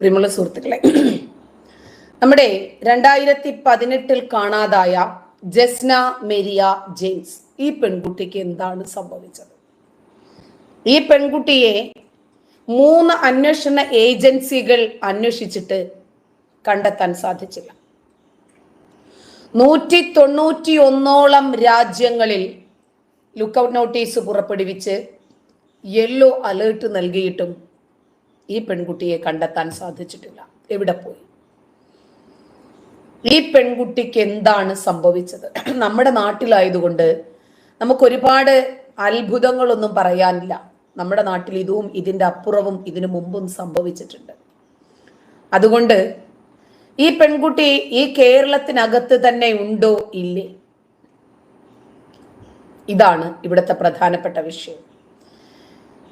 പ്രിയമുള്ള സുഹൃത്തുക്കളെ നമ്മുടെ രണ്ടായിരത്തി പതിനെട്ടിൽ കാണാതായ ജസ്ന മെരിയ ജെയിംസ് ഈ പെൺകുട്ടിക്ക് എന്താണ് സംഭവിച്ചത്? ഈ പെൺകുട്ടിയെ മൂന്ന് അന്വേഷണ ഏജൻസികൾ അന്വേഷിച്ചിട്ട് കണ്ടെത്താൻ സാധിച്ചില്ല. നൂറ്റി തൊണ്ണൂറ്റി ഒന്നോളം രാജ്യങ്ങളിൽ ലുക്കൌട്ട് നോട്ടീസ് പുറപ്പെടുവിച്ച് യെല്ലോ അലേർട്ട് നൽകിയിട്ടും ഈ പെൺകുട്ടിയെ കണ്ടെത്താൻ സാധിച്ചിട്ടില്ല. എവിടെ പോയി? ഈ പെൺകുട്ടിക്ക് എന്താണ് സംഭവിച്ചത്? നമ്മുടെ നാട്ടിലായതുകൊണ്ട് നമുക്ക് ഒരുപാട് അത്ഭുതങ്ങളൊന്നും പറയാനില്ല. നമ്മുടെ നാട്ടിൽ ഇതും ഇതിന്റെ അപ്പുറവും ഇതിനു മുമ്പും സംഭവിച്ചിട്ടുണ്ട്. അതുകൊണ്ട് ഈ പെൺകുട്ടി ഈ കേരളത്തിനകത്ത് തന്നെ ഉണ്ടോ? ഇല്ലേ? ഇതാണ് ഇവിടുത്തെ പ്രധാനപ്പെട്ട വിഷയം.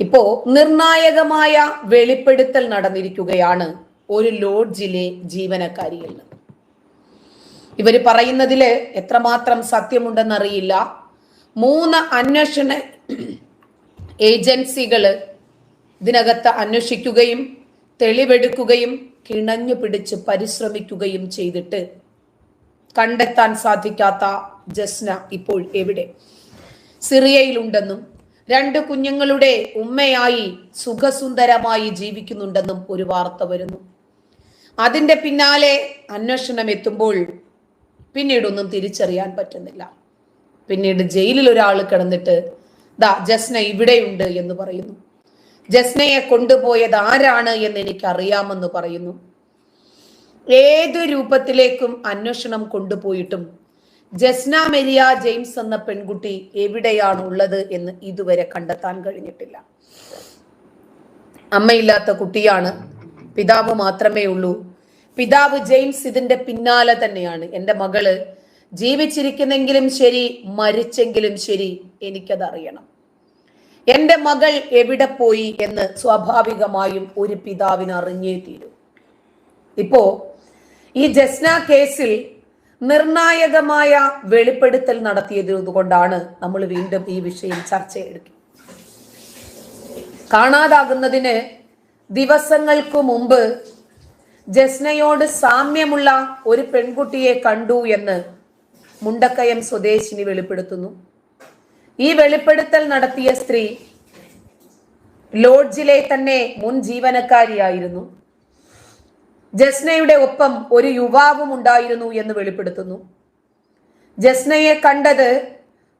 ഇപ്പോ നിർണായകമായ വെളിപ്പെടുത്തൽ നടന്നിരിക്കുകയാണ് ഒരു ലോഡ്ജിലെ ജീവനക്കാരിയിൽ നിന്ന്. ഇവർ പറയുന്നതിൽ എത്രമാത്രം സത്യമുണ്ടെന്നറിയില്ല. മൂന്ന് അന്വേഷണ ഏജൻസികൾ ഇതിനകത്ത് അന്വേഷിക്കുകയും തെളിവെടുക്കുകയും കിണഞ്ഞു പിടിച്ച് പരിശ്രമിക്കുകയും ചെയ്തിട്ട് കണ്ടെത്താൻ സാധിക്കാത്ത ജസ്ന ഇപ്പോൾ എവിടെ? സിറിയയിലുണ്ടെന്നും രണ്ട് കുഞ്ഞുങ്ങളുടെ ഉമ്മയായി സുഖസുന്ദരമായി ജീവിക്കുന്നുണ്ടെന്നും ഒരു വാർത്ത വരുന്നു. അതിന്റെ പിന്നാലെ അന്വേഷണം എത്തുമ്പോൾ പിന്നീടൊന്നും തിരിച്ചറിയാൻ പറ്റുന്നില്ല. പിന്നീട് ജയിലിൽ ഒരാൾ കിടന്നിട്ട് ദാ ജസ്ന ഇവിടെയുണ്ട് എന്ന് പറയുന്നു. ജസ്നയെ കൊണ്ടുപോയത് ആരാണ് എന്ന് എനിക്ക് അറിയാമെന്ന് പറയുന്നു. ഏത് രൂപത്തിലേക്കും അന്വേഷണം കൊണ്ടുപോയിട്ടും ജസ്ന മെലിയ ജെയിംസ് എന്ന പെൺകുട്ടി എവിടെയാണ് ഉള്ളത് എന്ന് ഇതുവരെ കണ്ടെത്താൻ കഴിഞ്ഞിട്ടില്ല. അമ്മയില്ലാത്ത കുട്ടിയാണ്. പിതാവ് മാത്രമേ ഉള്ളൂ. പിതാവ് ജെയിംസ് ഇതിന്റെ പിന്നാലെ തന്നെയാണ്. എന്റെ മകൾ ജീവിച്ചിരിക്കുന്നെങ്കിലും ശരി മരിച്ചെങ്കിലും ശരി എനിക്കതറിയണം. എന്റെ മകൾ എവിടെ പോയി എന്ന് സ്വാഭാവികമായും ഒരു പിതാവിന് അറിഞ്ഞേ തീരൂ. ഇപ്പോ ഈ ജസ്ന കേസിൽ നിർണായകമായ വെളിപ്പെടുത്തൽ നടത്തിയത് കൊണ്ടാണ് നമ്മൾ വീണ്ടും ഈ വിഷയം ചർച്ച ചെയ്തത് കാണാതാകുന്നതിന് ദിവസങ്ങൾക്ക് മുമ്പ് ജസ്നയോട് സാമ്യമുള്ള ഒരു പെൺകുട്ടിയെ കണ്ടു എന്ന് മുണ്ടക്കയം സ്വദേശിനി വെളിപ്പെടുത്തുന്നു. ഈ വെളിപ്പെടുത്തൽ നടത്തിയ സ്ത്രീ ലോഡ്ജിലെ തന്നെ മുൻ ജീവനക്കാരിയായിരുന്നു. ജസ്നയുടെ ഒപ്പം ഒരു യുവാവും ഉണ്ടായിരുന്നു എന്ന് വെളിപ്പെടുത്തുന്നു. ജസ്നയെ കണ്ടത്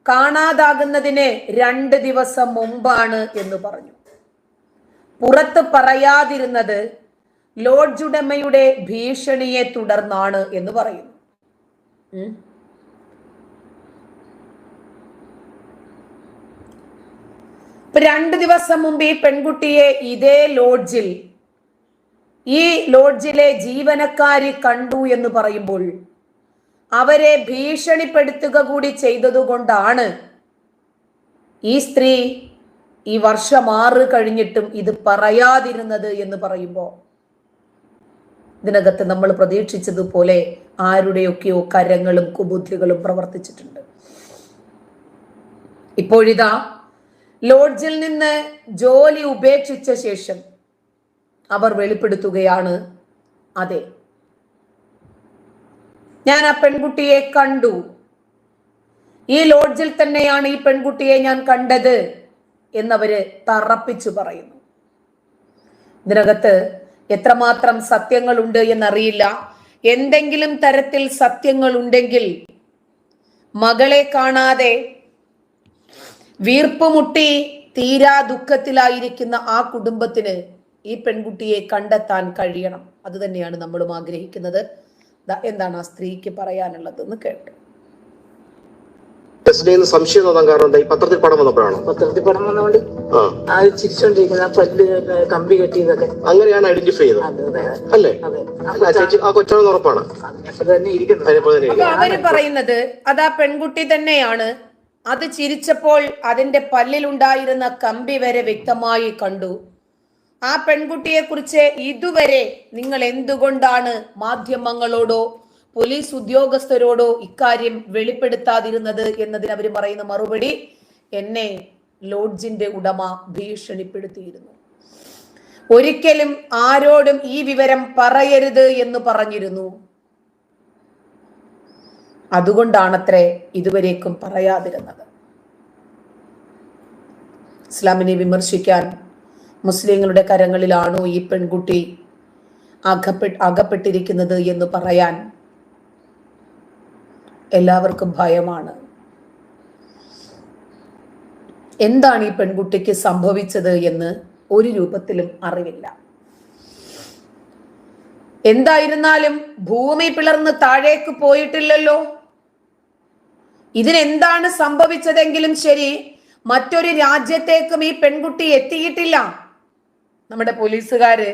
കാണാതാകുന്നതിന് രണ്ട് ദിവസം മുമ്പാണ് എന്ന് പറഞ്ഞു. പുറത്ത് പറയാതിരുന്നത് ലോഡ്ജുടമയുടെ ഭീഷണിയെ തുടർന്നാണ് എന്ന് പറയുന്നു. രണ്ട് ദിവസം മുമ്പ് ഈ പെൺകുട്ടിയെ ഇതേ ലോഡ്ജിൽ ഈ ലോഡ്ജിലെ ജീവനക്കാരി കണ്ടു എന്ന് പറയുമ്പോൾ അവരെ ഭീഷണിപ്പെടുത്തുക കൂടി ചെയ്തതുകൊണ്ടാണ് ഈ സ്ത്രീ ഈ വർഷം ആറ് കഴിഞ്ഞിട്ടും ഇത് പറയാതിരുന്നത് എന്ന് പറയുമ്പോൾ. ഇതിനകത്ത് നമ്മൾ പ്രതീക്ഷിച്ചതുപോലെ ആരുടെയൊക്കെയോ കരങ്ങളും കുബുദ്ധികളും പ്രവർത്തിച്ചിട്ടുണ്ട്. ഇപ്പോഴിതാ ലോഡ്ജിൽ നിന്ന് ജോലി ഉപേക്ഷിച്ച ശേഷം അവർ വെളിപ്പെടുത്തുകയാണ്. അതെ. ഞാൻ ആ പെൺകുട്ടിയെ കണ്ടു. ഈ ലോഡ്ജിൽ തന്നെയാണ് ഈ പെൺകുട്ടിയെ ഞാൻ കണ്ടത് എന്നവര് തറപ്പിച്ചു പറയുന്നു. ഇതിനകത്ത് എത്രമാത്രം സത്യങ്ങളുണ്ട് എന്നറിയില്ല. എന്തെങ്കിലും തരത്തിൽ സത്യങ്ങൾ ഉണ്ടെങ്കിൽ മകളെ കാണാതെ വീർപ്പുമുട്ടി തീരാ ദുഃഖത്തിലായിരിക്കുന്ന ആ കുടുംബത്തിന് ഈ പെൺകുട്ടിയെ കണ്ടെത്താൻ കഴിയണം. അത് തന്നെയാണ് നമ്മളും ആഗ്രഹിക്കുന്നത്. ദാ എന്താണ് ആ സ്ത്രീക്ക് പറയാനുള്ളത് എന്ന് കേട്ടു സംശയം തോന്നാൻ കാരണം എന്താ? ഈ പത്രത്തിൽ പടം വന്നപ്പോഴാണോ? പത്രത്തിൽ പടം വന്നോണ്ട് ആ. ആ ചിരിച്ചോണ്ടിരിക്കുന്ന പല്ല് കമ്പി കെട്ടിയതൊക്കെ. അങ്ങനെയാണ് ഐഡന്റിഫൈ ചെയ്തത്. അല്ലേ? ചേച്ചി ആ കൊച്ചാണെന്ന് ഉറപ്പാണ്. അവർ പറയുന്നത് അത് ആ പെൺകുട്ടി തന്നെയാണ്. അത് ചിരിച്ചപ്പോൾ അതിന്റെ പല്ലിലുണ്ടായിരുന്ന കമ്പി വരെ വ്യക്തമായി കണ്ടു. ആ പെൺകുട്ടിയെ കുറിച്ച് ഇതുവരെ നിങ്ങൾ എന്തുകൊണ്ടാണ് മാധ്യമങ്ങളോടോ പോലീസ് ഉദ്യോഗസ്ഥരോടോ ഇക്കാര്യം വെളിപ്പെടുത്താതിരുന്നത് എന്നതിന് അവർ പറയുന്ന മറുപടി എന്നെ ലോഡ്ജിന്റെ ഉടമ ഭീഷണിപ്പെടുത്തിയിരുന്നു. ഒരിക്കലും ആരോടും ഈ വിവരം പറയരുത് എന്ന് പറഞ്ഞിരുന്നു. അതുകൊണ്ടാണത്രേ ഇതുവരേക്കും പറയാതിരുന്നത്. ഇസ്ലാമിനെ വിമർശിക്കാൻ മുസ്ലിങ്ങളുടെ കരങ്ങളിലാണോ ഈ പെൺകുട്ടി അകപ്പെട്ട് അകപ്പെട്ടിരിക്കുന്നത് എന്ന് പറയാൻ എല്ലാവർക്കും ഭയമാണ്. എന്താണ് ഈ പെൺകുട്ടിക്ക് സംഭവിച്ചത് എന്ന് ഒരു രൂപത്തിലും അറിവില്ല. എന്തായിരുന്നാലും ഭൂമി പിളർന്ന് താഴേക്ക് പോയിട്ടില്ലല്ലോ. ഇതിനെന്താണ് സംഭവിച്ചതെങ്കിലും ശരി മറ്റൊരു രാജ്യത്തേക്കും ഈ പെൺകുട്ടി എത്തിയിട്ടില്ല. നമ്മുടെ പോലീസുകാര്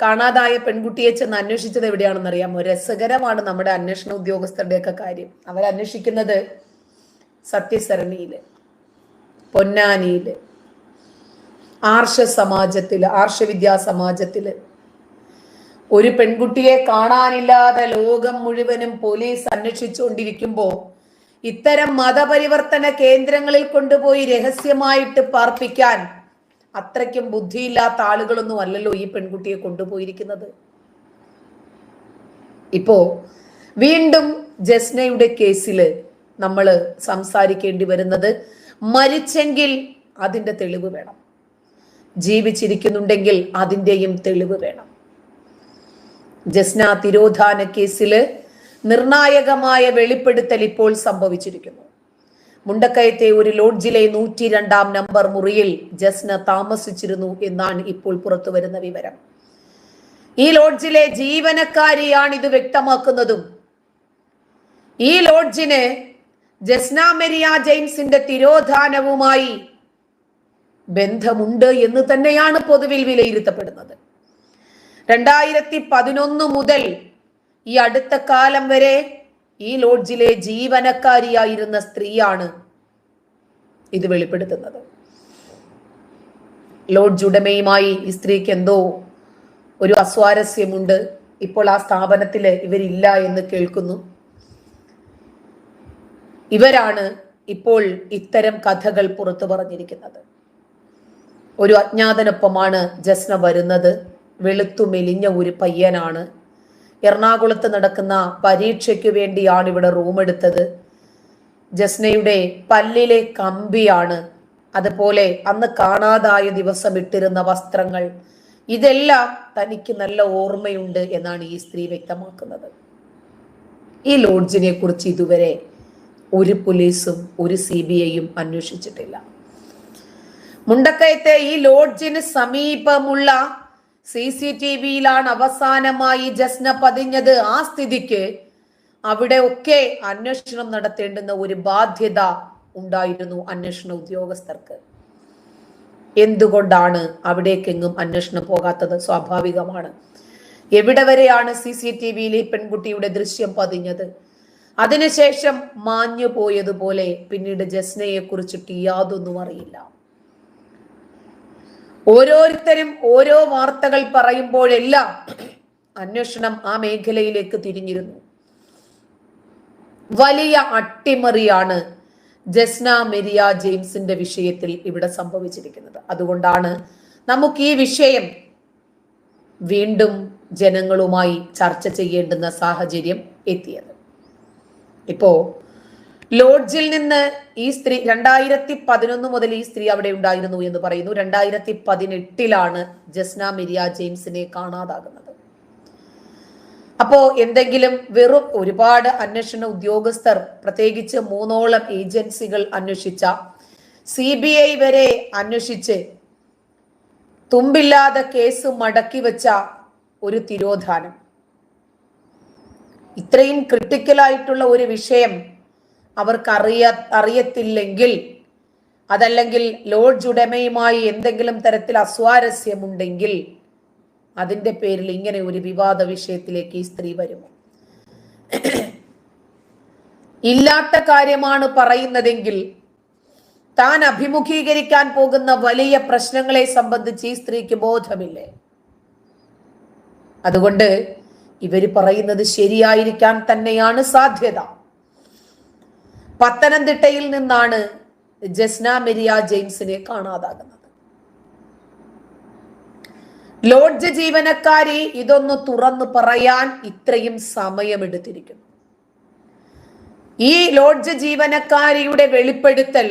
കാണാതായ പെൺകുട്ടിയെ ചെന്ന് അന്വേഷിച്ചത് എവിടെയാണെന്ന് അറിയാമോ? രസകരമാണ് നമ്മുടെ അന്വേഷണ ഉദ്യോഗസ്ഥരുടെയൊക്കെ കാര്യം. അവർ അന്വേഷിക്കുന്നത് സത്യസരണിയിൽ പൊന്നാനിയിൽ ആർഷ സമാജത്തിൽ ആർഷവിദ്യാ സമാജത്തിൽ ഒരു പെൺകുട്ടിയെ കാണാനില്ലാതെ ലോകം മുഴുവനും പോലീസ് അന്വേഷിച്ചുകൊണ്ടിരിക്കുമ്പോൾ ഇത്തരം മതപരിവർത്തന കേന്ദ്രങ്ങളിൽ കൊണ്ടുപോയി രഹസ്യമായിട്ട് പാർപ്പിക്കാൻ അത്രയ്ക്കും ബുദ്ധിയില്ലാത്ത ആളുകളൊന്നും അല്ലല്ലോ ഈ പെൺകുട്ടിയെ കൊണ്ടുപോയിരിക്കുന്നത്. ഇപ്പോ വീണ്ടും ജസ്നയുടെ കേസിൽ നമ്മൾ സംസാരിക്കേണ്ടി വരുന്നത് മരിച്ചെങ്കിൽ അതിന്റെ തെളിവ് വേണം. ജീവിച്ചിരിക്കുന്നുണ്ടെങ്കിൽ അതിന്റെയും തെളിവ് വേണം. ജസ്ന തിരോധാന കേസിൽ നിർണായകമായ വെളിപ്പെടുത്തൽ ഇപ്പോൾ സംഭവിച്ചിരിക്കുന്നു. മുണ്ടക്കയത്തെ ഒരു ലോഡ്ജിലെ നൂറ്റി രണ്ടാം നമ്പർ മുറിയിൽ ജസ്ന താമസിച്ചിരുന്നു എന്നാണ് ഇപ്പോൾ പുറത്തു വരുന്ന വിവരം. ഈ ലോഡ്ജിലെ ജീവനക്കാരിയാണ് ഇത് വ്യക്തമാക്കുന്നതും. ഈ ലോഡ്ജിന് ജസ്ന മെരിയ ജെയിംസിന്റെ തിരോധാനവുമായി ബന്ധമുണ്ട് എന്ന് തന്നെയാണ് പൊതുവിൽ വിലയിരുത്തപ്പെടുന്നത്. രണ്ടായിരത്തി പതിനൊന്ന് മുതൽ ഈ അടുത്ത കാലം വരെ ഈ ലോഡ്ജിലെ ജീവനക്കാരിയായിരുന്ന സ്ത്രീയാണ് ഇത് വെളിപ്പെടുത്തുന്നത്. ലോഡ്ജ് ഉടമയുമായി ഈ സ്ത്രീക്ക് എന്തോ ഒരു അസ്വാരസ്യമുണ്ട്. ഇപ്പോൾ ആ സ്ഥാപനത്തിൽ ഇവരില്ല എന്ന് കേൾക്കുന്നു. ഇവരാണ് ഇപ്പോൾ ഇത്തരം കഥകൾ പുറത്തു പറഞ്ഞിരിക്കുന്നത്. ഒരു അജ്ഞാതനൊപ്പമാണ് ജസ്ന വരുന്നത്. വെളുത്തു മെലിഞ്ഞ ഒരു പയ്യനാണ് എറണാകുളത്ത് നടക്കുന്ന പരീക്ഷയ്ക്ക് വേണ്ടിയാണ് ഇവിടെ റൂം എടുത്തത്. ജസ്നയുടെ പല്ലിലെ കമ്പിയാണ് അതുപോലെ അന്ന് കാണാതായ ദിവസം ഇട്ടിരുന്ന വസ്ത്രങ്ങൾ. ഇതെല്ലാം തനിക്ക് നല്ല ഓർമ്മയുണ്ട് എന്നാണ് ഈ സ്ത്രീ വ്യക്തമാക്കുന്നത്. ഈ ലോഡ്ജിനെ കുറിച്ച് ഇതുവരെ ഒരു പോലീസും ഒരു സി ബി ഐയും അന്വേഷിച്ചിട്ടില്ല. മുണ്ടക്കയത്തെ ഈ ലോഡ്ജിന് സമീപമുള്ള സി സി ടി വിയിലാണ് അവസാനമായി ജസ്ന പതിഞ്ഞത്. ആ സ്ഥിതിക്ക് അവിടെ ഒക്കെ അന്വേഷണം നടത്തേണ്ടുന്ന ഒരു ബാധ്യത ഉണ്ടായിരുന്നു അന്വേഷണ ഉദ്യോഗസ്ഥർക്ക്. എന്തുകൊണ്ടാണ് അവിടേക്കെങ്ങും അന്വേഷണം പോകാത്തത്? സ്വാഭാവികമാണ്. എവിടെ വരെയാണ് സി സി ടി വിയിൽ ഈ പെൺകുട്ടിയുടെ ദൃശ്യം പതിഞ്ഞത്? അതിനുശേഷം മാഞ്ഞു പോയതുപോലെ പിന്നീട് ജസ്നയെ കുറിച്ചിട്ട് യാതൊന്നും അറിയില്ല. ഓരോരുത്തരും ഓരോ വാർത്തകൾ പറയുമ്പോഴെല്ലാം അന്വേഷണം ആ മേഖലയിലേക്ക് തിരിഞ്ഞിരുന്നു. വലിയ അട്ടിമറിയാണ് ജസ്ന മെരിയ ജെയിംസിന്റെ വിഷയത്തിൽ ഇവിടെ സംഭവിച്ചിരിക്കുന്നത്. അതുകൊണ്ടാണ് നമുക്ക് ഈ വിഷയം വീണ്ടും ജനങ്ങളുമായി ചർച്ച ചെയ്യേണ്ടുന്ന സാഹചര്യം എത്തിയത്. ഇപ്പോ ലോഡ്ജിൽ നിന്ന് ഈ സ്ത്രീ രണ്ടായിരത്തി പതിനൊന്ന് മുതൽ ഈ സ്ത്രീ അവിടെ ഉണ്ടായിരുന്നു എന്ന് പറയുന്നു. രണ്ടായിരത്തി പതിനെട്ടിലാണ് ജസ്ന മിരിയ ജെയിംസിനെ കാണാതാകുന്നത്. അപ്പോ എന്തെങ്കിലും വെറും ഒരുപാട് അന്വേഷണ ഉദ്യോഗസ്ഥർ പ്രത്യേകിച്ച് മൂന്നോളം ഏജൻസികൾ അന്വേഷിച്ച സി ബി ഐ വരെ അന്വേഷിച്ച് തുമ്പില്ലാതെ കേസ് മടക്കി വെച്ച ഒരു തിരോധാനം. ഇത്രയും ക്രിട്ടിക്കലായിട്ടുള്ള ഒരു വിഷയം അവർക്ക് അറിയ അറിയത്തില്ലെങ്കിൽ അതല്ലെങ്കിൽ ലോഡ്ജ് ഉടമയുമായി എന്തെങ്കിലും തരത്തിൽ അസ്വാരസ്യമുണ്ടെങ്കിൽ അതിന്റെ പേരിൽ ഇങ്ങനെ ഒരു വിവാദ വിഷയത്തിലേക്ക് ഈ സ്ത്രീ വരുമോ? ഇല്ലാത്ത കാര്യമാണ് പറയുന്നതെങ്കിൽ താൻ അഭിമുഖീകരിക്കാൻ പോകുന്ന വലിയ പ്രശ്നങ്ങളെ സംബന്ധിച്ച് ഈ സ്ത്രീക്ക് ബോധമില്ലേ? അതുകൊണ്ട് ഇവർ പറയുന്നത് ശരിയായിരിക്കാൻ തന്നെയാണ് സാധ്യത. പത്തനംതിട്ടയിൽ നിന്നാണ് ജസ്ന മെരിയ ജെയിംസിനെ കാണാതാകുന്നത്. ലോഡ്ജ് ജീവനക്കാരി ഇതൊന്ന് തുറന്നു പറയാൻ ഇത്രയും സമയമെടുത്തിരിക്കുന്നു. ഈ ലോഡ്ജ് ജീവനക്കാരിയുടെ വെളിപ്പെടുത്തൽ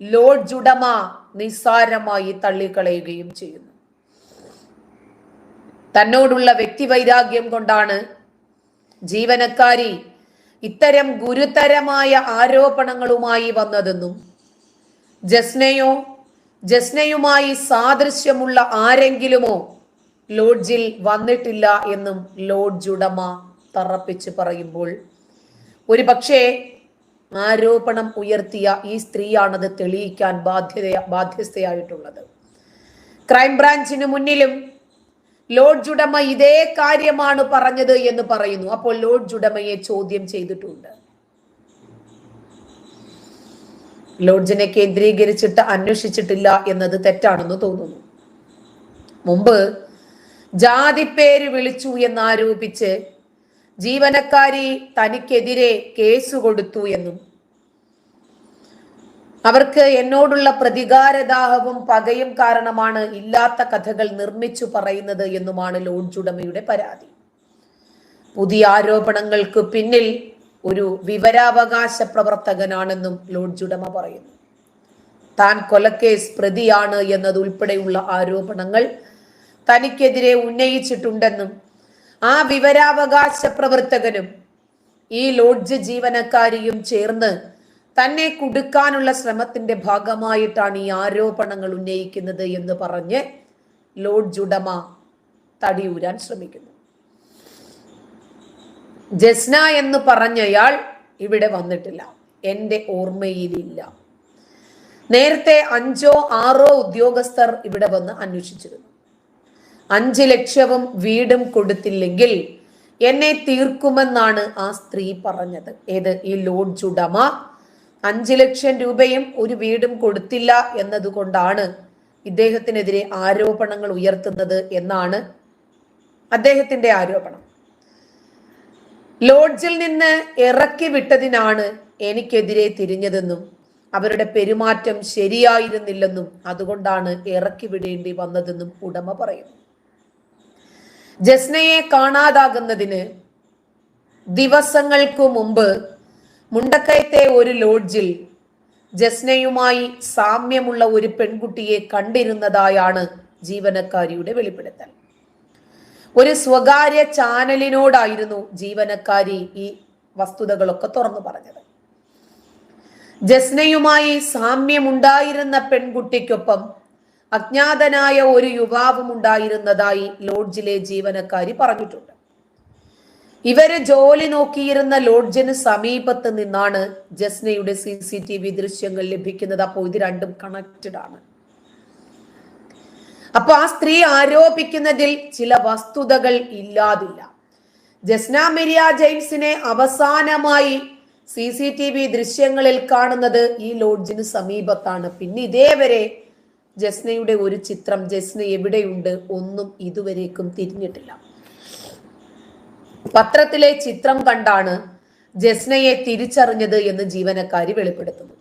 ലോഡ്ജ് ഉടമ നിസ്സാരമായി തള്ളിക്കളയുകയും ചെയ്യുന്നു. തന്നോടുള്ള വ്യക്തിവൈരാഗ്യം കൊണ്ടാണ് ജീവനക്കാരി ഇത്തരം ഗുരുതരമായ ആരോപണങ്ങളുമായി വന്നതെന്നും ജസ്നയോ ജസ്നയുമായി സാദൃശ്യമുള്ള ആരെങ്കിലുമോ ലോഡ്ജിൽ വന്നിട്ടില്ല എന്നും ലോഡ്ജ് ഉടമ തറപ്പിച്ച് പറയുമ്പോൾ ഒരു പക്ഷേ ആരോപണം ഉയർത്തിയ ഈ സ്ത്രീയാണത് തെളിയിക്കാൻ ബാധ്യത ബാധ്യസ്ഥയായിട്ടുള്ളത്. ക്രൈംബ്രാഞ്ചിന് മുന്നിലും ലോഡ്ജ് ഉടമ ഇതേ കാര്യമാണ് പറഞ്ഞത് എന്ന് പറയുന്നു. അപ്പോൾ ലോഡ്ജ് ഉടമയെ ചോദ്യം ചെയ്തിട്ടുണ്ട്. ലോഡ്ജിനെ കേന്ദ്രീകരിച്ചിട്ട് അന്വേഷിച്ചിട്ടില്ല എന്നത് തെറ്റാണെന്ന് തോന്നുന്നു. മുമ്പ് ജാതിപ്പേര് വിളിച്ചു എന്നാരോപിച്ച് ജീവനക്കാരി തനിക്കെതിരെ കേസ് കൊടുത്തു എന്നും അവർക്ക് എന്നോടുള്ള പ്രതികാരദാഹവും പകയും കാരണമാണ് ഇല്ലാത്ത കഥകൾ നിർമ്മിച്ചു പറയുന്നത് എന്നുമാണ് ലോഡ്ജ് പരാതി. പുതിയ ആരോപണങ്ങൾക്ക് പിന്നിൽ ഒരു വിവരാവകാശ പ്രവർത്തകനാണെന്നും ലോഡ്ജ് പറയുന്നു. താൻ കൊലക്കേസ് പ്രതിയാണ് എന്നതുൾപ്പെടെയുള്ള ആരോപണങ്ങൾ തനിക്കെതിരെ ഉന്നയിച്ചിട്ടുണ്ടെന്നും ആ വിവരാവകാശ പ്രവർത്തകനും ഈ ലോഡ്ജ് ജീവനക്കാരിയും ചേർന്ന് തന്നെ കുടുക്കാനുള്ള ശ്രമത്തിന്റെ ഭാഗമായിട്ടാണ് ഈ ആരോപണങ്ങൾ ഉന്നയിക്കുന്നത് എന്ന് പറഞ്ഞ് ലോഡ്ജ് ഉടമ തടിയൂരാൻ ശ്രമിക്കുന്നു. ജസ്ന എന്ന് പറഞ്ഞയാൾ ഇവിടെ വന്നിട്ടില്ല. എന്റെ ഓർമ്മയിലില്ല. നേരത്തെ അഞ്ചോ ആറോ ഉദ്യോഗസ്ഥർ ഇവിടെ വന്ന് അന്വേഷിച്ചിരുന്നു. അഞ്ച് ലക്ഷവും വീടും കൊടുത്തില്ലെങ്കിൽ എന്നെ തീർക്കുമെന്നാണ് ആ സ്ത്രീ പറഞ്ഞത്. ഏത്? ഈ ലോഡ്ജ് ഉടമ അഞ്ച് ലക്ഷം രൂപയും ഒരു വീടും കൊടുത്തില്ല എന്നതുകൊണ്ടാണ് ഇദ്ദേഹത്തിനെതിരെ ആരോപണങ്ങൾ ഉയർത്തുന്നത് എന്നാണ് അദ്ദേഹത്തിന്റെ ആരോപണം. ലോഡ്ജിൽ നിന്ന് ഇറക്കി വിട്ടതിനാണ് എനിക്കെതിരെ തിരിഞ്ഞതെന്നും അവരുടെ പെരുമാറ്റം ശരിയായിരുന്നില്ലെന്നും അതുകൊണ്ടാണ് ഇറക്കി വിടേണ്ടി വന്നതെന്നും ഉടമ പറയുന്നു. ജസ്നയെ കാണാതാകുന്നതിന് ദിവസങ്ങൾക്കു മുമ്പ് മുണ്ടക്കയത്തെ ഒരു ലോഡ്ജിൽ ജസ്നയുമായി സാമ്യമുള്ള ഒരു പെൺകുട്ടിയെ കണ്ടിരുന്നതായാണ് ജീവനക്കാരിയുടെ വെളിപ്പെടുത്തൽ. ഒരു സ്വകാര്യ ചാനലിനോടായിരുന്നു ജീവനക്കാരി ഈ വസ്തുതകളൊക്കെ തുറന്നു പറഞ്ഞത്. ജസ്നയുമായി സാമ്യമുണ്ടായിരുന്ന പെൺകുട്ടിക്കൊപ്പം അജ്ഞാതനായ ഒരു യുവാവും ഉണ്ടായിരുന്നതായി ലോഡ്ജിലെ ജീവനക്കാരി പറഞ്ഞിട്ടുണ്ട്. ഇവർ ജോലി നോക്കിയിരുന്ന ലോഡ്ജിന് സമീപത്ത് നിന്നാണ് ജസ്നയുടെ സി സി ടി വി ദൃശ്യങ്ങൾ ലഭിക്കുന്നത്. അപ്പോൾ ഇത് രണ്ടും കണക്റ്റഡ് ആണ്. അപ്പൊ ആ സ്ത്രീ ആരോപിക്കുന്നതിൽ ചില വസ്തുതകൾ ഇല്ലാതില്ല. ജസ്ന മെരിയ ജെയിംസിനെ അവസാനമായി സി സി ടി വി ദൃശ്യങ്ങളിൽ കാണുന്നത് ഈ ലോഡ്ജിന് സമീപത്താണ്. പിന്നെ ഇതേവരെ ജസ്നയുടെ ഒരു ചിത്രം ജസ്ന എവിടെയുണ്ട് ഒന്നും ഇതുവരേക്കും തിരിഞ്ഞിട്ടില്ല. പത്രത്തിലെ ചിത്രം കണ്ടാണ് ജസ്നയെ തിരിച്ചറിഞ്ഞത് എന്ന് ജീവനക്കാരി വെളിപ്പെടുത്തുന്നു.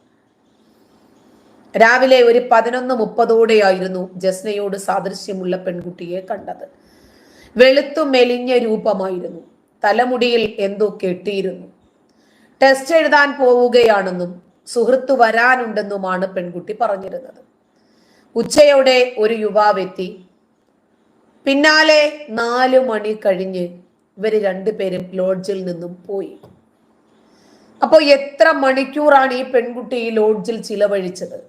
രാവിലെ ഒരു പതിനൊന്ന് മുപ്പതോടെയായിരുന്നു ജസ്നയോട് സാദൃശ്യമുള്ള പെൺകുട്ടിയെ കണ്ടത്. വെളുത്തു മെലിഞ്ഞ രൂപമായിരുന്നു. തലമുടിയിൽ എന്തോ കെട്ടിയിരുന്നു. ടെസ്റ്റ് എഴുതാൻ പോവുകയാണെന്നും സുഹൃത്ത് വരാനുണ്ടെന്നുമാണ് പെൺകുട്ടി പറഞ്ഞിരുന്നത്. ഉച്ചയോടെ ഒരു യുവാവെത്തി പിന്നാലെ നാലു മണി കഴിഞ്ഞ് ഇവർ രണ്ടുപേരും ലോഡ്ജിൽ നിന്നും പോയി. അപ്പോൾ എത്ര മണിക്കൂറാണ് ഈ പെൺകുട്ടി ഈ ലോഡ്ജിൽ ചിലവഴിച്ചത്?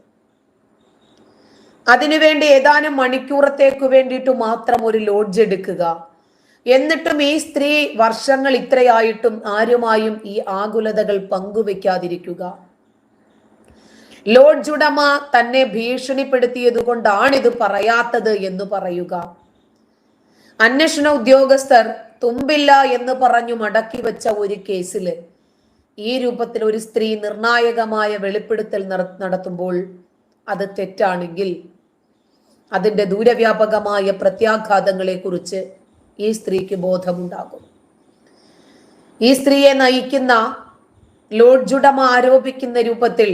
അതിനുവേണ്ടി ഏതാനും മണിക്കൂറത്തേക്ക് വേണ്ടിയിട്ട് മാത്രം ഒരു ലോഡ്ജ് എടുക്കുക. എന്നിട്ടും ഈ സ്ത്രീ വർഷങ്ങൾ ഇത്രയായിട്ടും ആരുമായും ഈ ആകുലതകൾ പങ്കുവെക്കാതിരിക്കുക. ലോഡ്ജ് ഉടമ തന്നെ ഭീഷണിപ്പെടുത്തിയത് കൊണ്ടാണ് ഇത് പറയാത്തത് എന്ന് പറയുക. അന്വേഷണ ഉദ്യോഗസ്ഥർ തുമ്പില്ല എന്ന് പറഞ്ഞു മടക്കി വെച്ച ഒരു കേസിൽ ഈ രൂപത്തിൽ ഒരു സ്ത്രീ നിർണായകമായ വെളിപ്പെടുത്തൽ നടത്തുമ്പോൾ അത് തെറ്റാണെങ്കിൽ അതിന്റെ ദൂരവ്യാപകമായ പ്രത്യാഘാതങ്ങളെ കുറിച്ച് ഈ സ്ത്രീക്ക് ബോധമുണ്ടാകും. ഈ സ്ത്രീയെ നയിക്കുന്ന ലോഡ്ജുടമ ആരോപിക്കുന്ന രൂപത്തിൽ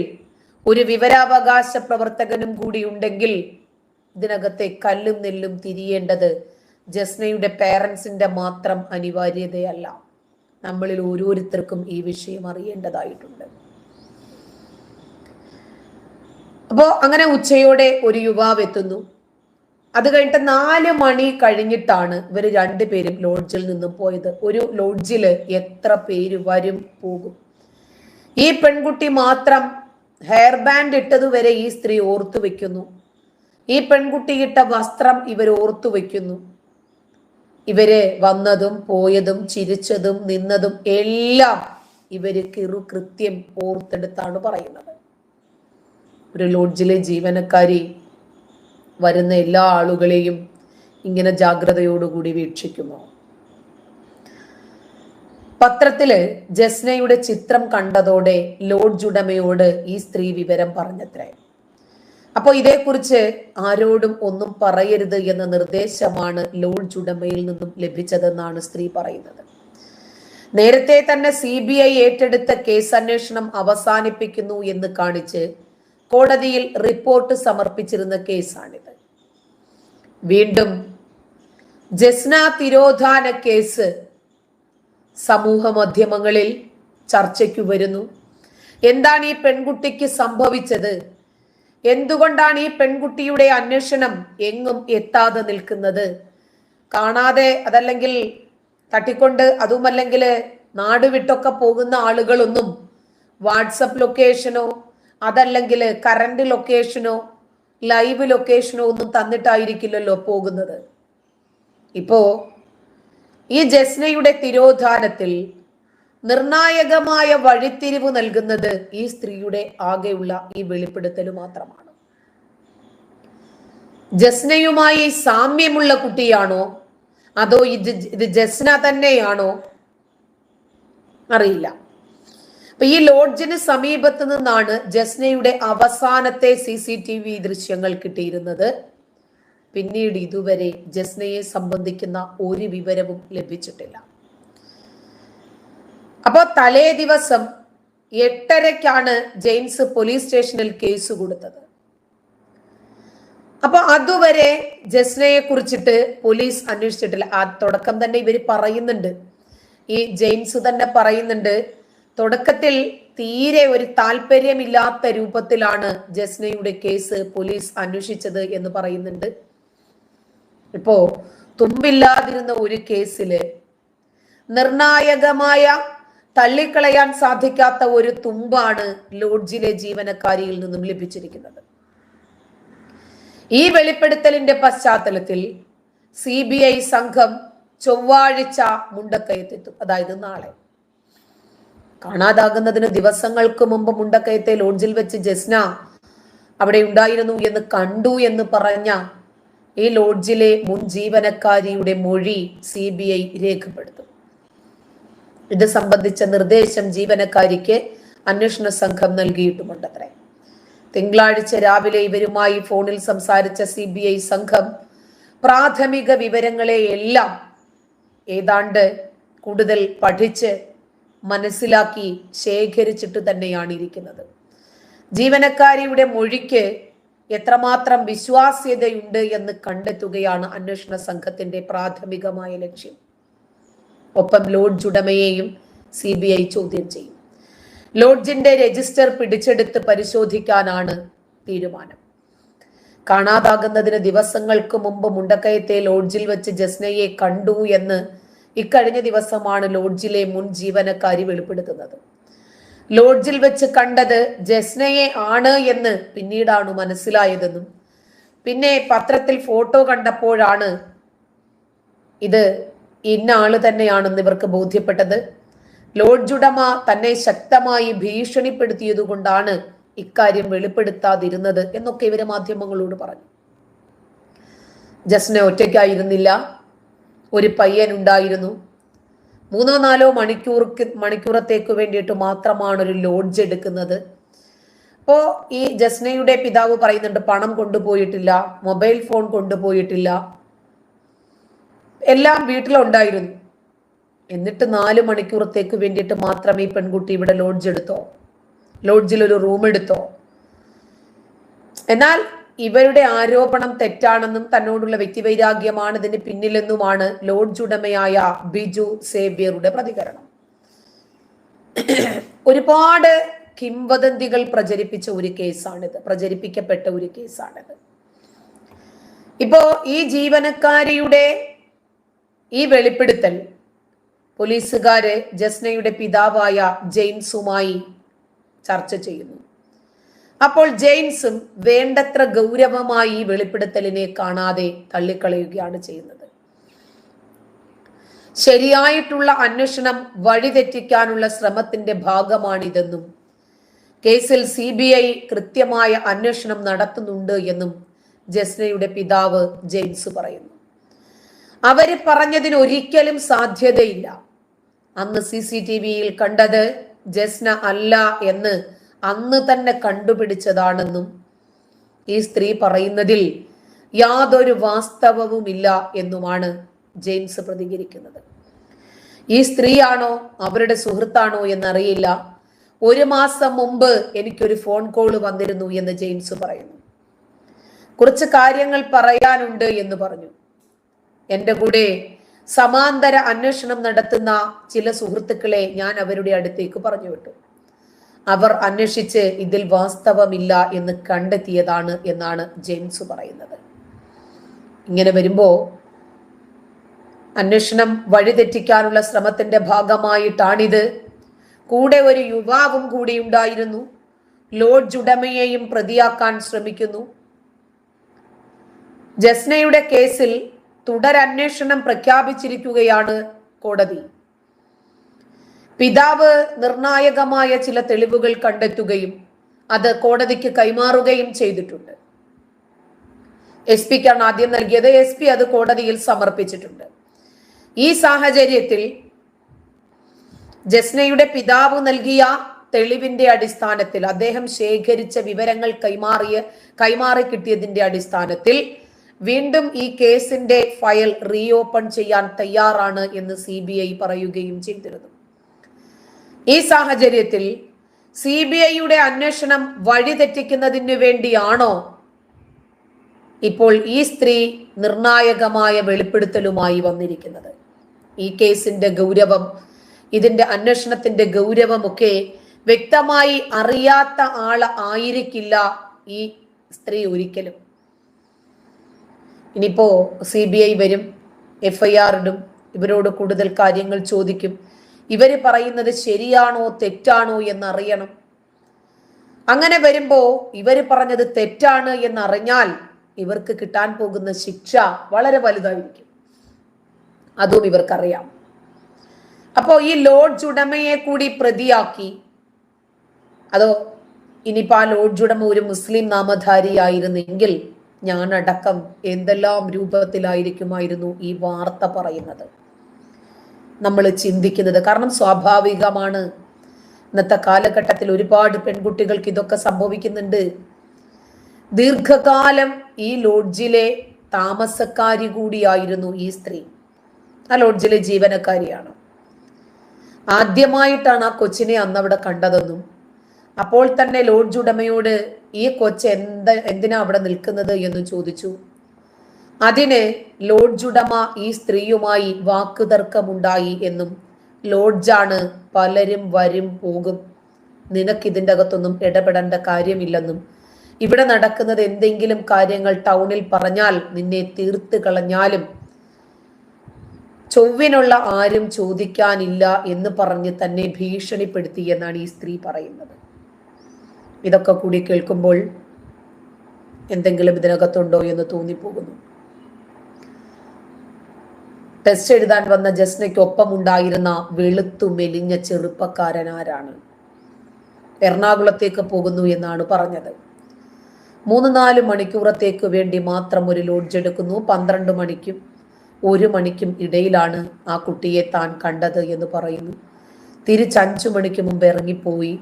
ഒരു വിവരാവകാശ പ്രവർത്തകനും കൂടി ഉണ്ടെങ്കിൽ ഇതിനകത്തെ കല്ലും നെല്ലും തിരിയേണ്ടത് ജസ്നയുടെ പേരൻസിന്റെ മാത്രം അനിവാര്യതയല്ല. നമ്മളിൽ ഓരോരുത്തർക്കും ഈ വിഷയം അറിയേണ്ടതായിട്ടുണ്ട്. അപ്പോ അങ്ങനെ ഉച്ചയോടെ ഒരു യുവാവ് എത്തുന്നു. അത് കഴിഞ്ഞിട്ട് നാല് മണി കഴിഞ്ഞിട്ടാണ് ഇവർ രണ്ടുപേരും ലോഡ്ജിൽ നിന്നും പോയത്. ഒരു ലോഡ്ജിൽ എത്ര പേര് വരും പോകും. ഈ പെൺകുട്ടി മാത്രം ഹെയർ ബാൻഡ് ഇട്ടതുവരെ ഈ സ്ത്രീ ഓർത്തു വെക്കുന്നു ഈ പെൺകുട്ടി ഇട്ട വസ്ത്രം ഇവർ ഓർത്തു വെക്കുന്നു ഇവർ വന്നതും പോയതും ചിരിച്ചതും നിന്നതും എല്ലാം ഇവർ കിറു കൃത്യം ഓർത്തെടുത്താണ് പറയുന്നത്. ഒരു ലോഡ്ജിലെ ജീവനക്കാരി വരുന്ന എല്ലാ ആളുകളെയും ഇങ്ങനെ ജാഗ്രതയോടുകൂടി വീക്ഷിക്കുന്നു. പത്രത്തിൽ ജസ്നയുടെ ചിത്രം കണ്ടതോടെ ലോഡ്ജ് ഉടമയോട് ഈ സ്ത്രീ വിവരം പറഞ്ഞത്രേ. അപ്പോൾ ഇതേക്കുറിച്ച് ആരോടും ഒന്നും പറയരുത് എന്ന നിർദ്ദേശമാണ് ലോഡ്ജ് ഉടമയിൽ നിന്നും ലഭിച്ചതെന്നാണ് സ്ത്രീ പറയുന്നത്. നേരത്തെ തന്നെ സി ബി ഐ ഏറ്റെടുത്ത കേസ് അന്വേഷണം അവസാനിപ്പിക്കുന്നു എന്ന് കാണിച്ച് കോടതിയിൽ റിപ്പോർട്ട് സമർപ്പിച്ചിരുന്ന കേസാണിത്. വീണ്ടും ജസ്ന തിരോധാന കേസ് സമൂഹ മാധ്യമങ്ങളിൽ ചർച്ചയ്ക്ക് വരുന്നു. എന്താണ് ഈ പെൺകുട്ടിക്ക് സംഭവിച്ചത്? എന്തുകൊണ്ടാണ് ഈ പെൺകുട്ടിയുടെ അന്വേഷണം എങ്ങും എത്താതെ നിൽക്കുന്നത്? കാണാതെ അതല്ലെങ്കിൽ തട്ടിക്കൊണ്ട് അതുമല്ലെങ്കിൽ നാട് വിട്ടൊക്കെ പോകുന്ന ആളുകളൊന്നും വാട്സപ്പ് ലൊക്കേഷനോ അതല്ലെങ്കിൽ കറണ്ട് ലൊക്കേഷനോ ലൈവ് ലൊക്കേഷനോ ഒന്നും തന്നിട്ടായിരിക്കില്ലല്ലോ പോകുന്നത്. ഇപ്പോ ഈ ജസ്നയുടെ തിരോധാനത്തിൽ നിർണായകമായ വഴിത്തിരിവ് നൽകുന്നത് ഈ സ്ത്രീയുടെ ആകെയുള്ള ഈ വെളിപ്പെടുത്തൽ മാത്രമാണ്. ജസ്നയുമായി സാമ്യമുള്ള കുട്ടിയാണോ? അതോ ഇത് ഇത് ജസ്ന തന്നെയാണോ? അറിയില്ല. അപ്പൊ ഈ ലോഡ്ജിന് സമീപത്ത് നിന്നാണ് ജസ്നയുടെ അവസാനത്തെ സി സി ടി വി ദൃശ്യങ്ങൾ കിട്ടിയിരുന്നത്. പിന്നീട് ഇതുവരെ ജസ്നയെ സംബന്ധിക്കുന്ന ഒരു വിവരവും ലഭിച്ചിട്ടില്ല. അപ്പോൾ തലേ ദിവസം എട്ടരയ്ക്കാണ് ജെയിംസ് പോലീസ് സ്റ്റേഷനിൽ കേസ് കൊടുത്തത്. അപ്പൊ അതുവരെ ജസ്നയെ കുറിച്ചിട്ട് പോലീസ് അന്വേഷിച്ചിട്ടില്ല. ആ തുടക്കം തന്നെ ഇവർ പറയുന്നുണ്ട്. ഈ ജെയിംസ് തന്നെ പറയുന്നുണ്ട് തുടക്കത്തിൽ തീരെ ഒരു താല്പര്യമില്ലാത്ത രൂപത്തിലാണ് ജസ്നയുടെ കേസ് പോലീസ് അന്വേഷിച്ചത് എന്ന് പറയുന്നുണ്ട്. ഇപ്പോ തുമ്പില്ലാതിരുന്ന ഒരു കേസിൽ നിർണായകമായ തള്ളിക്കളയാൻ സാധിക്കാത്ത ഒരു തുമ്പാണ് ലോഡ്ജിലെ ജീവനക്കാരിയിൽ നിന്നും ലഭിച്ചിരിക്കുന്നത്. ഈ വെളിപ്പെടുത്തലിന്റെ പശ്ചാത്തലത്തിൽ സി ബി ഐ സംഘം ചൊവ്വാഴ്ച മുണ്ടക്കയത്തെത്തും. അതായത് നാളെ. കാണാതാകുന്നതിന് ദിവസങ്ങൾക്ക് മുമ്പ് മുണ്ടക്കയത്തെ ലോഡ്ജിൽ വെച്ച് ജസ്ന അവിടെ ഉണ്ടായിരുന്നു എന്ന് കണ്ടു എന്ന് പറഞ്ഞ ഈ ലോഡ്ജിലെ മുൻ ജീവനക്കാരിയുടെ മൊഴി സി ബി ഐ രേഖപ്പെടുത്തും. ഇത് സംബന്ധിച്ച നിർദ്ദേശം ജീവനക്കാരിക്ക് അന്വേഷണ സംഘം നൽകിയിട്ടുമുണ്ടത്രേ. തിങ്കളാഴ്ച രാവിലെ ഇവരുമായി ഫോണിൽ സംസാരിച്ച സി ബി ഐ സംഘം പ്രാഥമിക വിവരങ്ങളെ എല്ലാം ഏതാണ്ട് കൂടുതൽ പഠിച്ച് മനസ്സിലാക്കി ശേഖരിച്ചിട്ട് തന്നെയാണ് ഇരിക്കുന്നത്. ജീവനക്കാരിയുടെ മൊഴിക്ക് എത്രമാത്രം വിശ്വാസ്യതയുണ്ട് എന്ന് കണ്ടെത്തുകയാണ് അന്വേഷണ സംഘത്തിന്റെ പ്രാഥമികമായ ലക്ഷ്യം. ഒപ്പം ലോഡ്ജ് ഉടമയെയും സി ബി ഐ ചോദ്യം ചെയ്യും. ലോഡ്ജിന്റെ രജിസ്റ്റർ പിടിച്ചെടുത്ത് പരിശോധിക്കാനാണ് തീരുമാനം. കാണാതാകുന്നതിന് ദിവസങ്ങൾക്ക് മുമ്പ് മുണ്ടക്കയത്തെ ലോഡ്ജിൽ വെച്ച് ജസ്നയെ കണ്ടു എന്ന് ഇക്കഴിഞ്ഞ ദിവസമാണ് ലോഡ്ജിലെ മുൻ ജീവനക്കാരി വെളിപ്പെടുത്തുന്നത്. ലോഡ്ജിൽ വെച്ച് കണ്ടത് ജസ്നയെ ആണ് എന്ന് പിന്നീടാണ് മനസ്സിലായതെന്നും പിന്നെ പത്രത്തിൽ ഫോട്ടോ കണ്ടപ്പോഴാണ് ഇത് ഇന്ന ആൾ തന്നെയാണെന്ന് ഇവർക്ക് ബോധ്യപ്പെട്ടത്. ലോഡ്ജുടമ തന്നെ ശക്തമായി ഭീഷണിപ്പെടുത്തിയത് കൊണ്ടാണ് ഇക്കാര്യം വെളിപ്പെടുത്താതിരുന്നത് എന്നൊക്കെ ഇവർ മാധ്യമങ്ങളോട് പറഞ്ഞു. ജസ്ന ഒറ്റയ്ക്കായിരുന്നില്ല. ഒരു പയ്യൻ ഉണ്ടായിരുന്നു. മൂന്നോ നാലോ മണിക്കൂർക്ക് മണിക്കൂറത്തേക്ക് വേണ്ടിയിട്ട് മാത്രമാണ് ഒരു ലോഡ്ജ് എടുക്കുന്നത്. അപ്പോ ഈ ജസ്നയുടെ പിതാവ് പറയുന്നുണ്ട് പണം കൊണ്ടുപോയിട്ടില്ല മൊബൈൽ ഫോൺ കൊണ്ടുപോയിട്ടില്ല. എല്ലാം വീട്ടിലുണ്ടായിരുന്നു. എന്നിട്ട് നാല് മണിക്കൂറത്തേക്ക് വേണ്ടിയിട്ട് മാത്രമേ ഈ പെൺകുട്ടി ഇവിടെ ലോഡ്ജ് എടുത്തോ? ലോഡ്ജിൽ ഒരു റൂം എടുത്തോ? എന്നാൽ ഇവരുടെ ആരോപണം തെറ്റാണെന്നും തന്നോടുള്ള വ്യക്തിവൈരാഗ്യമാണ് ഇതിന് പിന്നിലെന്നുമാണ് ലോഡ്ജ് ഉടമയായ ബിജു സേവ്യറുടെ പ്രതികരണം. ഒരുപാട് കിംവദന്തികൾ പ്രചരിപ്പിച്ച ഒരു കേസാണിത്. പ്രചരിപ്പിക്കപ്പെട്ട ഒരു കേസാണിത്. ഇപ്പോ ഈ ജീവനക്കാരിയുടെ ഈ വെളിപ്പെടുത്തൽ പോലീസുകാര് ജസ്നയുടെ പിതാവായ ജെയിംസുമായി ചർച്ച ചെയ്യുന്നു. അപ്പോൾ ജെയിംസും വേണ്ടത്ര ഗൗരവമായി ഈ വെളിപ്പെടുത്തലിനെ കാണാതെ തള്ളിക്കളയുകയാണ് ചെയ്യുന്നത്. ശരിയായിട്ടുള്ള അന്വേഷണം വഴിതെറ്റിക്കാനുള്ള ശ്രമത്തിന്റെ ഭാഗമാണിതെന്നും കേസിൽ സി ബി ഐ കൃത്യമായ അന്വേഷണം നടത്തുന്നുണ്ട് എന്നും ജസ്നയുടെ പിതാവ് ജെയിംസ് പറയുന്നു. അവർ പറഞ്ഞതിന് ഒരിക്കലും സാധ്യതയില്ല. അന്ന് സി സി ടി വിയിൽ കണ്ടത് ജസ്ന അല്ല എന്ന് അന്ന് തന്നെ കണ്ടുപിടിച്ചതാണെന്നും ഈ സ്ത്രീ പറയുന്നതിൽ യാതൊരു വാസ്തവവുമില്ല എന്നുമാണ് ജെയിംസ് പ്രതികരിക്കുന്നത്. ഈ സ്ത്രീയാണോ അവരുടെ സുഹൃത്താണോ എന്നറിയില്ല. ഒരു മാസം മുമ്പ് എനിക്കൊരു ഫോൺ കോൾ വന്നിരുന്നു എന്ന് ജെയിംസ് പറയുന്നു. കുറച്ച് കാര്യങ്ങൾ പറയാനുണ്ട് എന്ന് പറഞ്ഞു. എന്റെ കൂടെ സമാന്തര അന്വേഷണം നടത്തുന്ന ചില സുഹൃത്തുക്കളെ ഞാൻ അവരുടെ അടുത്തേക്ക് പറഞ്ഞു വിട്ടു. അവർ അന്വേഷിച്ച് ഇതിൽ വാസ്തവമില്ല എന്ന് കണ്ടെത്തിയതാണ് എന്നാണ് ജെയിംസ് പറയുന്നത്. ഇങ്ങനെ വരുമ്പോൾ അന്വേഷണം വഴിതെറ്റിക്കാനുള്ള ശ്രമത്തിന്റെ ഭാഗമായിട്ടാണിത്. കൂടെ ഒരു യുവാവും കൂടി ഉണ്ടായിരുന്നു. ലോഡ്ജ് ഉടമയെയും പ്രതിയാക്കാൻ ശ്രമിക്കുന്നു. ജസ്നയുടെ കേസിൽ തുടരന്വേഷണം പ്രഖ്യാപിച്ചിരിക്കുകയാണ് കോടതി. പിതാവ് നിർണായകമായ ചില തെളിവുകൾ കണ്ടെത്തുകയും അത് കോടതിക്ക് കൈമാറുകയും ചെയ്തിട്ടുണ്ട്. എസ് പിക്കാണ് ആദ്യം നൽകിയത്. എസ് പി അത് കോടതിയിൽ സമർപ്പിച്ചിട്ടുണ്ട്. ഈ സാഹചര്യത്തിൽ ജസ്നയുടെ പിതാവ് നൽകിയ തെളിവിന്റെ അടിസ്ഥാനത്തിൽ അദ്ദേഹം ശേഖരിച്ച വിവരങ്ങൾ കൈമാറിയ കൈമാറി കിട്ടിയതിന്റെ അടിസ്ഥാനത്തിൽ വീണ്ടും ഈ കേസിന്റെ ഫയൽ റീഓപ്പൺ ചെയ്യാൻ തയ്യാറാണ് എന്ന് സി ബി ഐ പറയുകയും ചെയ്തിരുന്നു. ഈ സാഹചര്യത്തിൽ സി ബി ഐയുടെ അന്വേഷണം വഴിതെറ്റിക്കുന്നതിന് വേണ്ടിയാണോ? ഇപ്പോൾ ഈ സ്ത്രീ നിർണായകമായ വെളിപ്പെടുത്തലുമായി വന്നിരിക്കുന്നത്. ഈ കേസിന്റെ ഗൗരവം ഇതിന്റെ അന്വേഷണത്തിന്റെ ഗൗരവമൊക്കെ വ്യക്തമായി അറിയാത്ത ആൾ ആയിരിക്കില്ല ഈ സ്ത്രീ ഒരിക്കലും. ഇനിയിപ്പോ സി ബി ഐ വരും എഫ് ഐ ആർ ഇടും ഇവരോട് കൂടുതൽ കാര്യങ്ങൾ ചോദിക്കും. ഇവർ പറയുന്നത് ശരിയാണോ തെറ്റാണോ എന്നറിയണം. അങ്ങനെ വരുമ്പോ ഇവർ പറഞ്ഞത് തെറ്റാണ് എന്നറിഞ്ഞാൽ ഇവർക്ക് കിട്ടാൻ പോകുന്ന ശിക്ഷ വളരെ വലുതായിരിക്കും. അതും ഇവർക്കറിയാം. അപ്പോ ഈ ലോഡ്ജ് ഉടമയെ കൂടി പ്രതിയാക്കി. അതോ ഇനിയിപ്പോ ആ ലോഡ്ജ് ഉടമ ഒരു മുസ്ലിം നാമധാരിയായിരുന്നെങ്കിൽ ഞാനടക്കം എന്തെല്ലാം രൂപത്തിലായിരിക്കുമായിരുന്നു ഈ വാർത്ത പറയുന്നത്. നമ്മൾ ചിന്തിക്കുന്നത് കാരണം സ്വാഭാവികമാണ്. ഇന്നത്തെ കാലഘട്ടത്തിൽ ഒരുപാട് പെൺകുട്ടികൾക്ക് ഇതൊക്കെ സംഭവിക്കുന്നുണ്ട്. ദീർഘകാലം ഈ ലോഡ്ജിലെ താമസക്കാരി കൂടിയായിരുന്നു ഈ സ്ത്രീ. ആ ലോഡ്ജിലെ ജീവനക്കാരിയാണ്. ആദ്യമായിട്ടാണ് ആ കൊച്ചിനെ അന്ന് അവിടെ കണ്ടതെന്നും അപ്പോൾ തന്നെ ലോഡ്ജ് ഉടമയോട് ഈ കൊച്ച് എന്ത് എന്തിനാ അവിടെ നിൽക്കുന്നത്? എന്ന് ചോദിച്ചു. അതിന് ലോഡ്ജ് ഉടമ ഈ സ്ത്രീയുമായി വാക്കുതർക്കമുണ്ടായി എന്നും ലോഡ്ജാണ് പലരും വരും പോകും. നിനക്ക് ഇതിന്റെ അകത്തൊന്നും ഇടപെടേണ്ട കാര്യമില്ലെന്നും. ഇവിടെ നടക്കുന്നത് എന്തെങ്കിലും കാര്യങ്ങൾ ടൗണിൽ പറഞ്ഞാൽ നിന്നെ തീർത്ത് കളഞ്ഞാലും ചൊവ്വിനുള്ള ആരും ചോദിക്കാനില്ല എന്ന് പറഞ്ഞ് തന്നെ ഭീഷണിപ്പെടുത്തി എന്നാണ് ഈ സ്ത്രീ പറയുന്നത്. ഇതൊക്കെ കൂടി കേൾക്കുമ്പോൾ എന്തെങ്കിലും ഇതിനകത്തുണ്ടോ എന്ന് തോന്നിപ്പോകുന്നു. ടെസ്റ്റ് എഴുതാൻ വന്ന ജസ്നയ്ക്കൊപ്പം ഉണ്ടായിരുന്ന വെളുത്തു മെലിഞ്ഞ ചെറുപ്പക്കാരൻ ആരാണ്? എറണാകുളത്തേക്ക് പോകുന്നു എന്നാണ് പറഞ്ഞത്. മൂന്ന് നാല് മണിക്കൂറത്തേക്ക് വേണ്ടി മാത്രം ഒരു ലോഡ്ജ് എടുക്കുന്നു. പന്ത്രണ്ട് മണിക്കും ഒരു മണിക്കും ഇടയിലാണ് ആ കുട്ടിയെ താൻ കണ്ടത് എന്ന് പറയുന്നു. തിരിച്ച് അഞ്ചു മണിക്ക് മുമ്പ് ഇറങ്ങിപ്പോയി.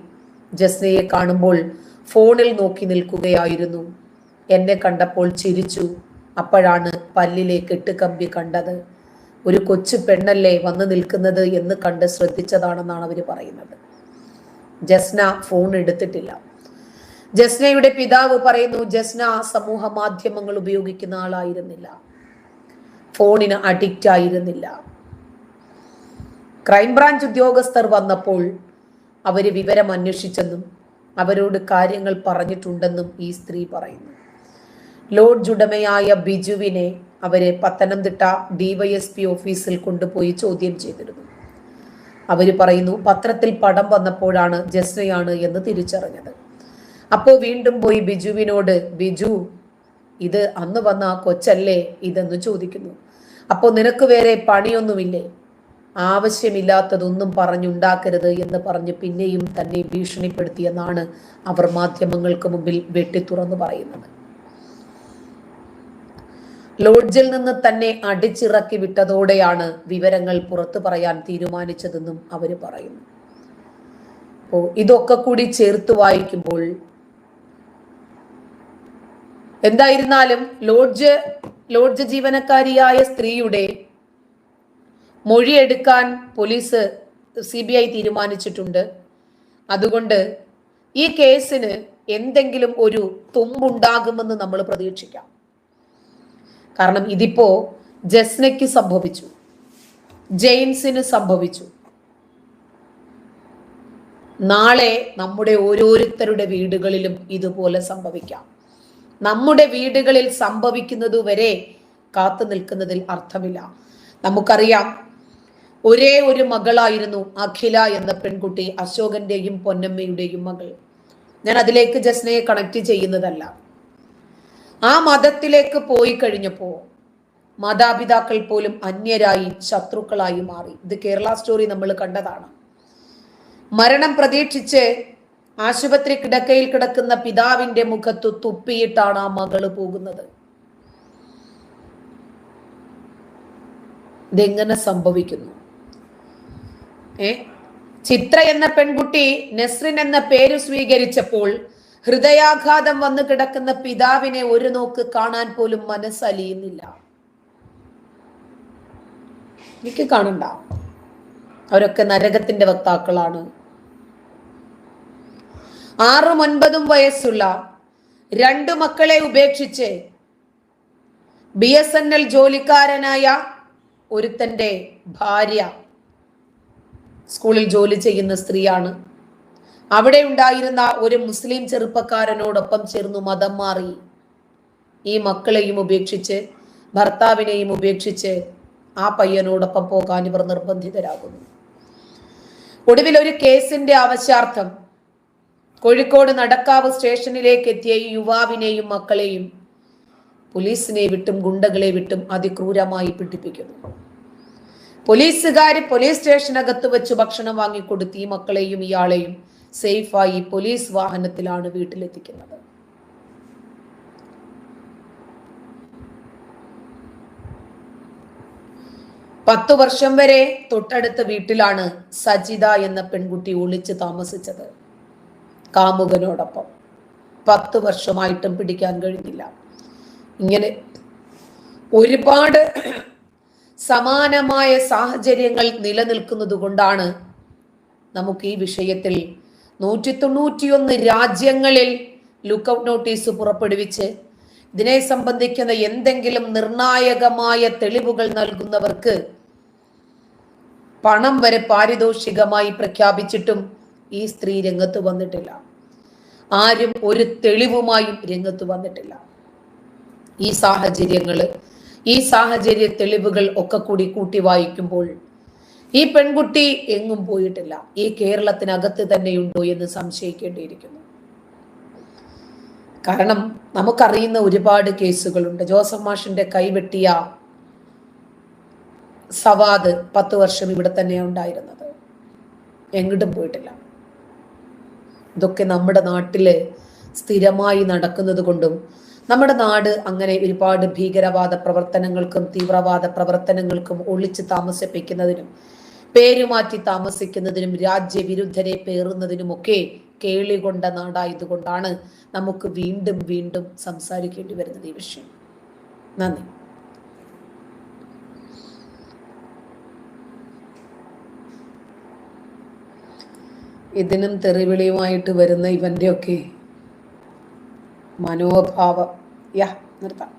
ജസ്നയെ കാണുമ്പോൾ ഫോണിൽ നോക്കി നിൽക്കുകയായിരുന്നു. എന്നെ കണ്ടപ്പോൾ ചിരിച്ചു. അപ്പോഴാണ് പല്ലിലെ കെട്ടുകമ്പി കണ്ടത്. ഒരു കൊച്ചു പെണ്ണല്ലേ വന്ന് നിൽക്കുന്നത് എന്ന് കണ്ട് ശ്രദ്ധിച്ചതാണെന്നാണ് അവർ പറയുന്നത്. ജസ്ന ഫോൺ എടുത്തിട്ടില്ല. ജസ്നയുടെ പിതാവ് പറയുന്നു ജസ്ന സമൂഹ മാധ്യമങ്ങൾ ഉപയോഗിക്കുന്ന ആളായിരുന്നില്ല. ഫോണിന് അഡിക്റ്റ് ആയിരുന്നില്ല ക്രൈംബ്രാഞ്ച് ഉദ്യോഗസ്ഥർ വന്നപ്പോൾ അവർ വിവരം അന്വേഷിച്ചെന്നും അവരോട് കാര്യങ്ങൾ പറഞ്ഞിട്ടുണ്ടെന്നും ഈ സ്ത്രീ പറയുന്നു. ലോഡ്ജ് ഉടമയായ ബിജുവിനെ അവരെ പത്തനംതിട്ട ഡിവൈഎസ്പി ഓഫീസിൽ കൊണ്ടുപോയി ചോദ്യം ചെയ്തിരുന്നു. അവർ പറയുന്നു പത്രത്തിൽ പടം വന്നപ്പോഴാണ് ജസ്നയാണ് എന്ന് തിരിച്ചറിഞ്ഞത്. അപ്പോൾ വീണ്ടും പോയി ബിജുവിനോട് ബിജു ഇത് അന്ന് വന്ന കൊച്ചല്ലേ? ഇതെന്ന് ചോദിക്കുന്നു. അപ്പോൾ നിനക്ക് വേറെ പണിയൊന്നുമില്ലേ? ആവശ്യമില്ലാത്തതൊന്നും പറഞ്ഞുണ്ടാക്കരുത് എന്ന് പറഞ്ഞ് പിന്നെയും തന്നെ ഭീഷണിപ്പെടുത്തിയെന്നാണ് അവർ മാധ്യമങ്ങൾക്ക് മുമ്പിൽ വെട്ടിത്തുറന്ന് പറയുന്നത്. ലോഡ്ജിൽ നിന്ന് തന്നെ അടിച്ചിറക്കി വിട്ടതോടെയാണ് വിവരങ്ങൾ പുറത്തു പറയാൻ തീരുമാനിച്ചതെന്നും അവർ പറയുന്നു. അപ്പോ ഇതൊക്കെ കൂടി ചേർത്ത് വായിക്കുമ്പോൾ എന്തായിരുന്നാലും ലോഡ്ജ് ലോഡ്ജ് ജീവനക്കാരിയായ സ്ത്രീയുടെ മൊഴിയെടുക്കാൻ പോലീസ് സി ബി ഐ തീരുമാനിച്ചിട്ടുണ്ട്. അതുകൊണ്ട് ഈ കേസിന് എന്തെങ്കിലും ഒരു തുമ്പുണ്ടാകുമെന്ന് നമ്മൾ പ്രതീക്ഷിക്കാം. കാരണം ഇതിപ്പോ ജസ്നയ്ക്ക് സംഭവിച്ചു. ജെയിംസിന് സംഭവിച്ചു. നാളെ നമ്മുടെ ഓരോരുത്തരുടെ വീടുകളിലും ഇതുപോലെ സംഭവിക്കാം. നമ്മുടെ വീടുകളിൽ സംഭവിക്കുന്നത് വരെ കാത്തു നിൽക്കുന്നതിൽ അർത്ഥമില്ല. നമുക്കറിയാം ഒരേ ഒരു മകളായിരുന്നു അഖില എന്ന പെൺകുട്ടി അശോകന്റെയും പൊന്നമ്മയുടെയും മകൾ. ഞാൻ അതിലേക്ക് ജസ്നയെ കണക്ട് ചെയ്യുന്നതല്ല. ആ മതത്തിലേക്ക് പോയി കഴിഞ്ഞപ്പോ മാതാപിതാക്കൾ പോലും അന്യരായി ശത്രുക്കളായി മാറി. ഇത് കേരള സ്റ്റോറി നമ്മൾ കണ്ടതാണ്. മരണം പ്രതീക്ഷിച്ച് ആശുപത്രി കിടക്കയിൽ കിടക്കുന്ന പിതാവിന്റെ മുഖത്ത് തുപ്പിയിട്ടാണ് ആ മകൾ പോകുന്നത്. ഇതെങ്ങനെ സംഭവിക്കുന്നു? ചിത്ര എന്ന പെൺകുട്ടി നെസ്രിൻ എന്ന പേര് സ്വീകരിച്ചപ്പോൾ ഹൃദയാഘാതം വന്നു കിടക്കുന്ന പിതാവിനെ ഒരു നോക്ക് കാണാൻ പോലും മനസ്സലിയുന്നില്ല. എനിക്ക് കാണണ്ട. അവരൊക്കെ നരകത്തിന്റെ വക്താക്കളാണ്. ആറും ഒൻപതും വയസ്സുള്ള രണ്ടു മക്കളെ ഉപേക്ഷിച്ച് ബി എസ് എൻ എൽ ജോലിക്കാരനായ ഒരുത്തന്റെ ഭാര്യ സ്കൂളിൽ ജോലി ചെയ്യുന്ന സ്ത്രീയാണ്. അവിടെ ഉണ്ടായിരുന്ന ഒരു മുസ്ലിം ചെറുപ്പക്കാരനോടൊപ്പം ചേർന്നു മതം മാറി. ഈ മക്കളെയും ഉപേക്ഷിച്ച് ഭർത്താവിനെയും ഉപേക്ഷിച്ച് ആ പയ്യനോടൊപ്പം പോകാൻ ഇവർ നിർബന്ധിതരാകുന്നു. ഒടുവിൽ ഒരു കേസിന്റെ ആവശ്യാർത്ഥം കോഴിക്കോട് നടക്കാവ് സ്റ്റേഷനിലേക്ക് എത്തിയ ഈ യുവാവിനെയും മക്കളെയും പോലീസിനെ വിട്ടും ഗുണ്ടകളെ വിട്ടും അതിക്രൂരമായി പീഡിപ്പിക്കുന്നു. പോലീസുകാർ പോലീസ് സ്റ്റേഷനകത്ത് വെച്ച് ഭക്ഷണം വാങ്ങിക്കൊടുത്ത് ഈ മക്കളെയും ഇയാളെയും സേഫായി പോലീസ് വാഹനത്തിലാണ് വീട്ടിലെത്തിക്കുന്നത്. പത്തു വർഷം വരെ തൊട്ടടുത്ത വീട്ടിലാണ് സജിത എന്ന പെൺകുട്ടി ഒളിച്ച് താമസിച്ചത്. കാമുകനോടൊപ്പം. പത്ത് വർഷമായിട്ടും പിടിക്കാൻ കഴിഞ്ഞില്ല. ഇങ്ങനെ ഒരുപാട് സമാനമായ സാഹചര്യങ്ങൾ നിലനിൽക്കുന്നത് കൊണ്ടാണ് നമുക്ക് ഈ വിഷയത്തിൽ നൂറ്റി തൊണ്ണൂറ്റിയൊന്ന് രാജ്യങ്ങളിൽ ലുക്കൌട്ട് നോട്ടീസ് പുറപ്പെടുവിച്ച് ഇതിനെ സംബന്ധിക്കുന്ന എന്തെങ്കിലും നിർണായകമായ തെളിവുകൾ നൽകുന്നവർക്ക് പണം വരെ പാരിതോഷികമായി പ്രഖ്യാപിച്ചിട്ടും ഈ സ്ത്രീ രംഗത്ത് വന്നിട്ടില്ല. ആരും ഒരു തെളിവുമായും രംഗത്ത് വന്നിട്ടില്ല. ഈ സാഹചര്യങ്ങൾ ഈ സാഹചര്യ തെളിവുകൾ ഒക്കെ കൂടി കൂട്ടി വായിക്കുമ്പോൾ ഈ പെൺകുട്ടി എങ്ങും പോയിട്ടില്ല. ഈ കേരളത്തിനകത്ത് തന്നെയുണ്ടോ എന്ന് സംശയിക്കേണ്ടിയിരിക്കുന്നു. കാരണം നമുക്കറിയുന്ന ഒരുപാട് കേസുകളുണ്ട്. ജോസഫ് മാഷിന്റെ കൈവെട്ടിയ സവാദ് പത്ത് വർഷം ഇവിടെ തന്നെയാണ് ഉണ്ടായിരുന്നത്. എങ്ങോട്ടും പോയിട്ടില്ല. ഇതൊക്കെ നമ്മുടെ നാട്ടിൽ സ്ഥിരമായി നടക്കുന്നത് കൊണ്ടും നമ്മുടെ നാട് അങ്ങനെ ഒരുപാട് ഭീകരവാദ പ്രവർത്തനങ്ങൾക്കും തീവ്രവാദ പ്രവർത്തനങ്ങൾക്കും ഒളിച്ചു താമസിപ്പിക്കുന്നതിനും പേരുമാറ്റി താമസിക്കുന്നതിനും രാജ്യവിരുദ്ധരെ പേറുന്നതിനുമൊക്കെ കേളികൊണ്ട നാടായതുകൊണ്ടാണ് നമുക്ക് വീണ്ടും വീണ്ടും സംസാരിക്കേണ്ടി വരുന്നത് ഈ വിഷയം. നന്ദി. ഇതിനും തെറിവിളിയുമായിട്ട് വരുന്ന ഇവന്റെയൊക്കെ മനോഭാവം. യാ നിർത്താം.